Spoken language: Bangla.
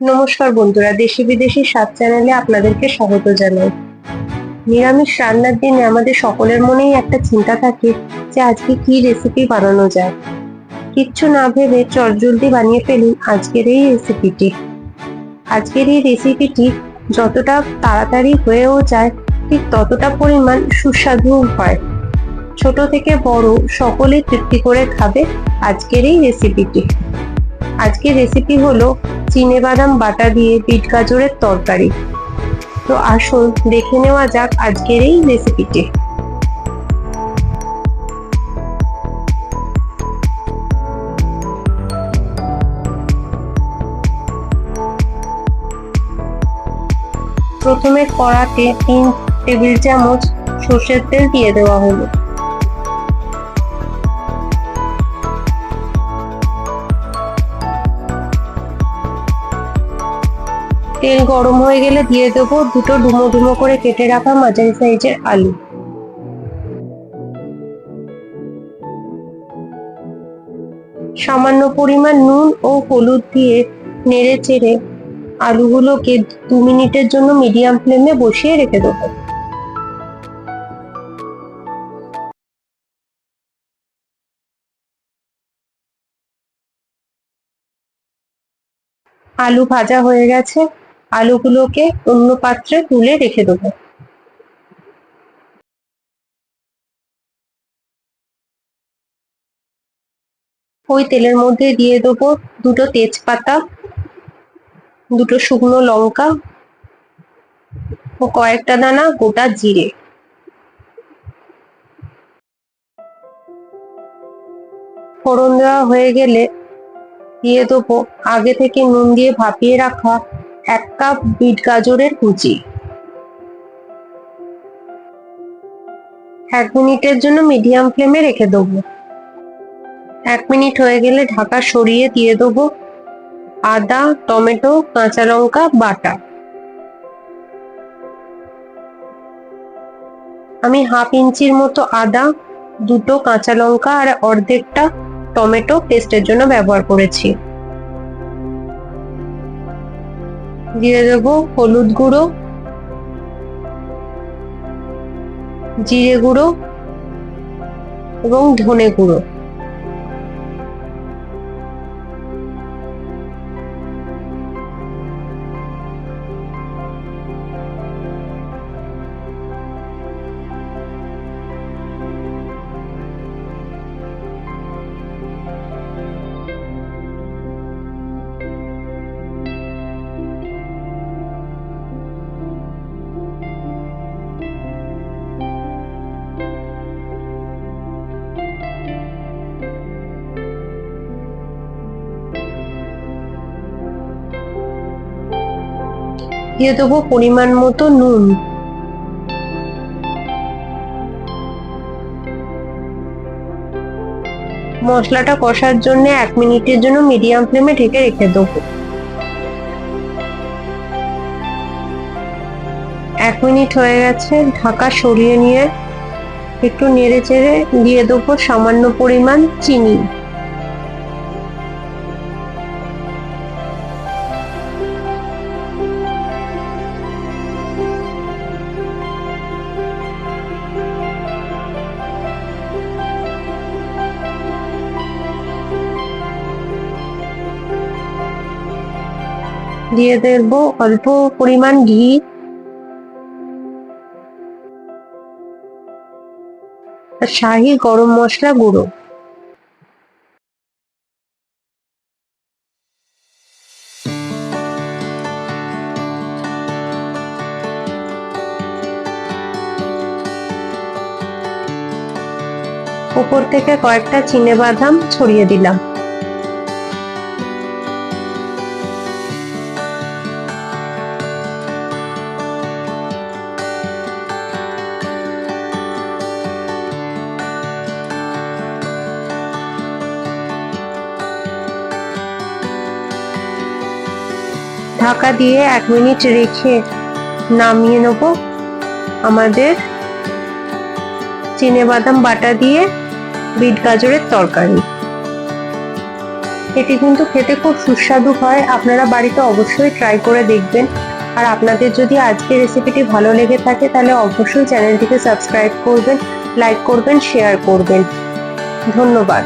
নমস্কার বন্ধুরা, দেশি বিদেশি স্বাদ চ্যানেলে আপনাদেরকে স্বাগত জানাই। নিরামিষ রান্নার দিনে আমাদের সকলের মনেই একটা চিন্তা থাকে যে আজকে কি রেসিপি বানানো যায়। কিচ্ছু না ভেবে চটজলদি বানিয়ে ফেলুন আজকের এই রেসিপিটি আজকের এই রেসিপিটি যতটা তাড়াতাড়ি হয়েও যায়, ঠিক ততটা পরিমাণ সুস্বাদু হয়। ছোট থেকে বড় সকলেই তৃপ্তি করে খাবে আজকের এই রেসিপিটি আজকের রেসিপি হলো চিনে বাদাম বাটা দিয়ে বিট গাজরের তরকারি। তো আসুন দেখে নেওয়া যাক আজকের এই রেসিপিটি প্রথমে কড়াতে তিন টেবিল চামচ সর্ষের তেল দিয়ে দেওয়া হলো। তেল গরম হয়ে গেলে দিয়ে দেবো দুটো ডুমো ডুমো করে কেটে রাখা মাঝারি সাইজের আলু। সামান্য পরিমাণ নুন ও হলুদ দিয়ে নেড়ে চেড়ে আলুগুলোকে দু মিনিটের জন্য মিডিয়াম ফ্লেমে বসিয়ে রেখে দেবো। আলু ভাজা হয়ে গেছে। আলুগুলোকে অন্য পাত্রে তুলে রেখে দেবো। ওই তেলের মধ্যে দিয়ে দেবো দুটো তেজপাতা, দুটো শুকনো লঙ্কা ও কয়েকটা দানা গোটা জিরে। ফোড়ন দেওয়া হয়ে গেলে দিয়ে দেবো আগে থেকে নুন দিয়ে ভাপিয়ে রাখা এক কাপ বিট গাজরের কুচি। এক মিনিটের জন্য মিডিয়াম ফ্লেমে রেখে দেবো। এক মিনিট হয়ে গেলে ঢাকা সরিয়ে দিয়ে দেবো আদা, টমেটো, কাঁচা লঙ্কা, বাটা। আমি হাফ ইঞ্চির মতো আদা, দুটো কাঁচা লঙ্কা আর অর্ধেকটা টমেটো পেস্টের জন্য ব্যবহার করেছি। দিয়ে দেব হলুদ গুঁড়ো জিরে গুঁড়ো এবং ধনে গুঁড়ো। দিয়ে দেবো পরিমাণ মতো নুন। মশলাটা কষার জন্য এক মিনিটের জন্য মিডিয়াম ফ্লেমে ঢেকে রেখে দেবো। এক মিনিট হয়ে গেছে, ঢাকা সরিয়ে নিয়ে একটু নেড়ে চেড়ে দিয়ে দেবো সামান্য পরিমাণ চিনি। দিয়ে দেব অল্প পরিমাণ ঘি। শাহি গরম মশলা গুঁড়ো। উপর থেকে কয়েকটা চিনে বাদাম ছড়িয়ে দিলাম। ঢাকা দিয়ে এক মিনিট রেখে নামিয়ে নেব। আমাদের বাদাম বাটা দিয়ে বিট গাজরের তরকারি। এটি কিন্তু খেতে খুব সুস্বাদু হয়। আপনারা বাড়িতে অবশ্যই ট্রাই করে দেখবেন। আর আপনাদের যদি আজকের রেসিপিটি ভালো লেগে থাকে, তাহলে অবশ্যই চ্যানেলটিকে সাবস্ক্রাইব করবেন লাইক করবেন শেয়ার করবেন। ধন্যবাদ।